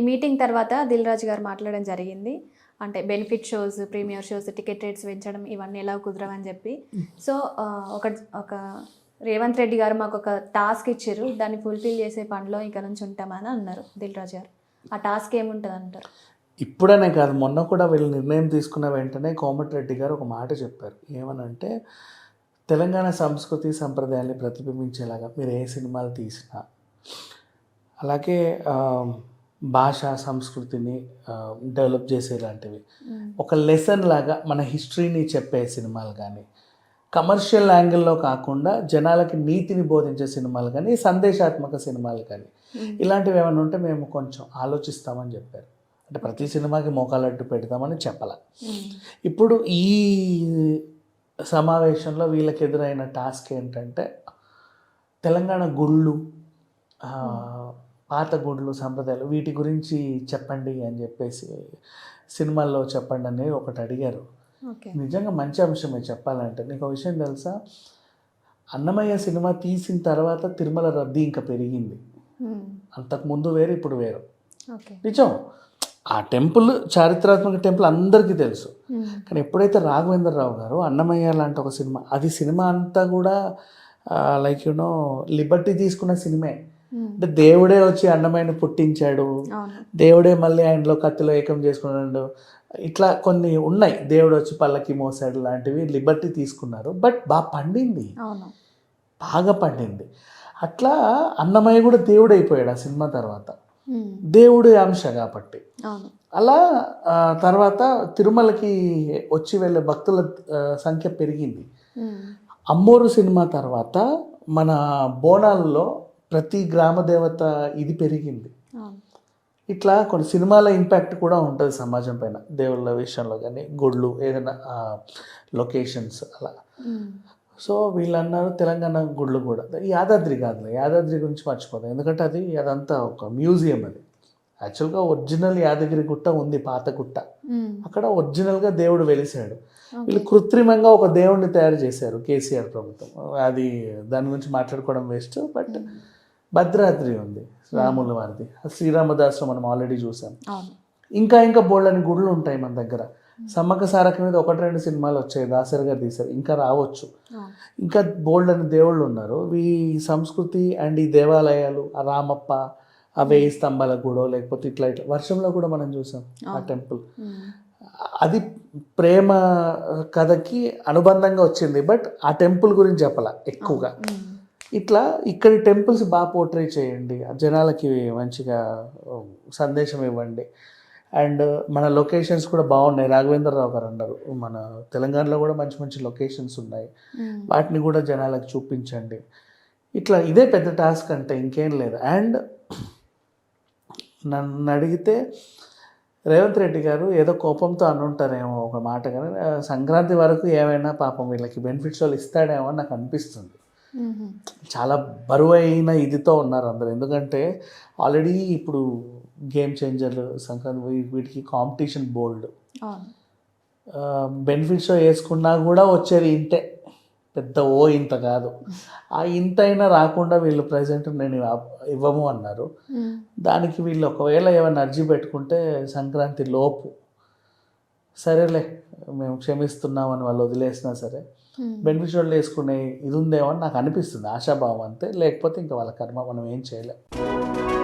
ఈ మీటింగ్ తర్వాత దిల్ రాజు గారు మాట్లాడడం జరిగింది. అంటే benefit shows premier shows ticket rates పెంచడం ఇవన్నీ ఎలా కుదరవని చెప్పి. సో ఒక ఒక రేవంత్ రెడ్డి గారు మాకు ఒక టాస్క్ ఇచ్చారు. దాన్ని ఫుల్ఫిల్ చేసే పనిలో ఇక నుంచి ఉంటామని అన్నారు దిల్ రాజు గారు. ఆ టాస్క్ ఏముంటుంది అంటారు? ఇప్పుడనే కాదు మొన్న కూడా వీళ్ళు నిర్ణయం తీసుకున్న వెంటనే కోమటిరెడ్డి గారు ఒక మాట చెప్పారు. ఏమనంటే తెలంగాణ సంస్కృతి సంప్రదాయాల్ని ప్రతిబింబించేలాగా మీరు ఏ సినిమాలు తీసినా అలాగే భాష సంస్కృతిని డెవలప్ చేసేలాంటివి. ఒక లెసన్ లాగా మన హిస్టరీని చెప్పే సినిమాలు కానీ కమర్షియల్ యాంగిల్లో కాకుండా జనాలకి నీతిని బోధించే సినిమాలు కానీ సందేశాత్మక సినిమాలు కానీ ఇలాంటివి ఏమైనా ఉంటే మేము కొంచెం ఆలోచిస్తామని చెప్పారు. అంటే ప్రతి సినిమాకి మోకాలడ్డు పెడతామని చెప్పాల. ఇప్పుడు ఈ సమావేశంలో వీళ్ళకి ఎదురైన టాస్క్ ఏంటంటే తెలంగాణ గుళ్ళు పాత గుళ్ళు సంప్రదాయాలు వీటి గురించి చెప్పండి అని చెప్పేసి సినిమాల్లో చెప్పండి అని ఒకటి అడిగారు. ఓకే. నిజంగా మంచి అంశమే చెప్పాలంటే. నీకు ఒక విషయం తెలుసా? అన్నమయ్య సినిమా తీసిన తర్వాత తిరుమల రద్దీ ఇంకా పెరిగింది. అంతకుముందు వేరు ఇప్పుడు వేరు. ఓకే. నిజం. ఆ టెంపుల్ చారిత్రాత్మక టెంపుల్ అందరికీ తెలుసు. కానీ ఎప్పుడైతే రాఘవేంద్రరావు గారు అన్నమయ్య లాంటి ఒక సినిమా అది సినిమా అంతా కూడా లైక్ యూనో లిబర్టీ తీసుకున్న సినిమే. అంటే దేవుడే వచ్చి అన్నమయ్యని పుట్టించాడు. దేవుడే మళ్ళీ ఆయనలో కత్తిలో ఏకం చేసుకున్నాడు. ఇట్లా కొన్ని ఉన్నాయి. దేవుడు వచ్చి పల్లకి మోసాడు లాంటివి లిబర్టీ తీసుకున్నారు. బట్ బాగా పండింది. బాగా పండింది. అట్లా అన్నమయ్య కూడా దేవుడు అయిపోయాడు ఆ సినిమా తర్వాత. దేవుడి అంశ కాబట్టి. అలా తర్వాత తిరుమలకి వచ్చి వెళ్ళే భక్తుల సంఖ్య పెరిగింది. అమ్మోరు సినిమా తర్వాత మన బోనాల్లో ప్రతి గ్రామ దేవత ఇది పెరిగింది. ఇట్లా కొన్ని సినిమాల ఇంపాక్ట్ కూడా ఉంటుంది సమాజం పైన. దేవుళ్ళ విషయంలో కానీ గుళ్ళు ఏదైనా లొకేషన్స్ అలా. సో వీళ్ళు అన్నారు తెలంగాణ గుళ్ళు కూడా. యాదాద్రి కాదులే యాదాద్రి గురించి మర్చిపోతాం ఎందుకంటే అది అదంతా ఒక మ్యూజియం అది. యాక్చువల్గా ఒరిజినల్ యాదగిరి గుట్ట ఉంది పాత గుట్ట. అక్కడ ఒరిజినల్గా దేవుడు వెలిసాడు. వీళ్ళు కృత్రిమంగా ఒక దేవుడిని తయారు చేశారు కేసీఆర్ ప్రభుత్వం. అది దాని గురించి మాట్లాడుకోవడం వేస్ట్ బట్ భద్రాద్రి ఉంది రాముల వారిది. శ్రీరామదాసు మనం ఆల్రెడీ చూసాం. ఇంకా ఇంకా బోల్డని గుళ్ళు ఉంటాయి మన దగ్గర. సమ్మక్క సారక మీద ఒకటి రెండు సినిమాలు వచ్చాయి దాసరి గారు తీశారు. ఇంకా రావచ్చు. ఇంకా బోల్డ్ అని దేవుళ్ళు ఉన్నారు. ఈ సంస్కృతి అండ్ ఈ దేవాలయాలు ఆ రామప్ప ఆ వేయి స్తంభాల గుడో లేకపోతే ఇట్లా ఇట్లా వర్షంలో కూడా మనం చూసాం ఆ టెంపుల్. అది ప్రేమ కథకి అనుబంధంగా వచ్చింది బట్ ఆ టెంపుల్ గురించి చెప్పాల ఎక్కువగా. ఇట్లా ఇక్కడి టెంపుల్స్ బాగా పోర్ట్రే చేయండి. జనాలకి మంచిగా సందేశం ఇవ్వండి. అండ్ మన లొకేషన్స్ కూడా బాగున్నాయి. రాఘవేంద్రరావు గారు అన్నారు. మన తెలంగాణలో కూడా మంచి మంచి లొకేషన్స్ ఉన్నాయి. వాటిని కూడా జనాలకు చూపించండి. ఇట్లా ఇదే పెద్ద టాస్క్ అంటే ఇంకేం లేదు. అండ్ నన్ను అడిగితే రేవంత్ రెడ్డి గారు ఏదో కోపంతో అనుంటారేమో ఒక మాట కానీ సంక్రాంతి వరకు ఏమైనా పాపం వీళ్ళకి బెనిఫిట్స్ వాళ్ళు ఇస్తాడేమో అని నాకు అనిపిస్తుంది. చాలా బరువైన ఇదితో ఉన్నారు అందరు. ఎందుకంటే ఆల్రెడీ ఇప్పుడు గేమ్ చేంజర్లు సంక్రాంతి వీటికి కాంపిటీషన్ బోల్డ్. అవును. బెనిఫిట్స్ వేసుకున్నా కూడా వచ్చేది ఇంతే. పెద్ద ఓ ఇంత కాదు. ఆ ఇంత అయినా రాకుండా వీళ్ళు ప్రజెంట్ నేను ఇవ్వ- ఇవ్వము అన్నారు. దానికి వీళ్ళు ఒకవేళ ఏమైనా అర్జీ పెట్టుకుంటే సంక్రాంతి లోపు. సరేలే మేము క్షమిస్తున్నామని వాళ్ళు వదిలేసినా సరే. Hmm. ఉమ్. వాళ్ళు వేసుకునే ఇది ఉందేమో అని నాకు అనిపిస్తుంది. ఆశాభావం అంతే. లేకపోతే ఇంకా వాళ్ళ కర్మ మనం ఏం చేయలేం.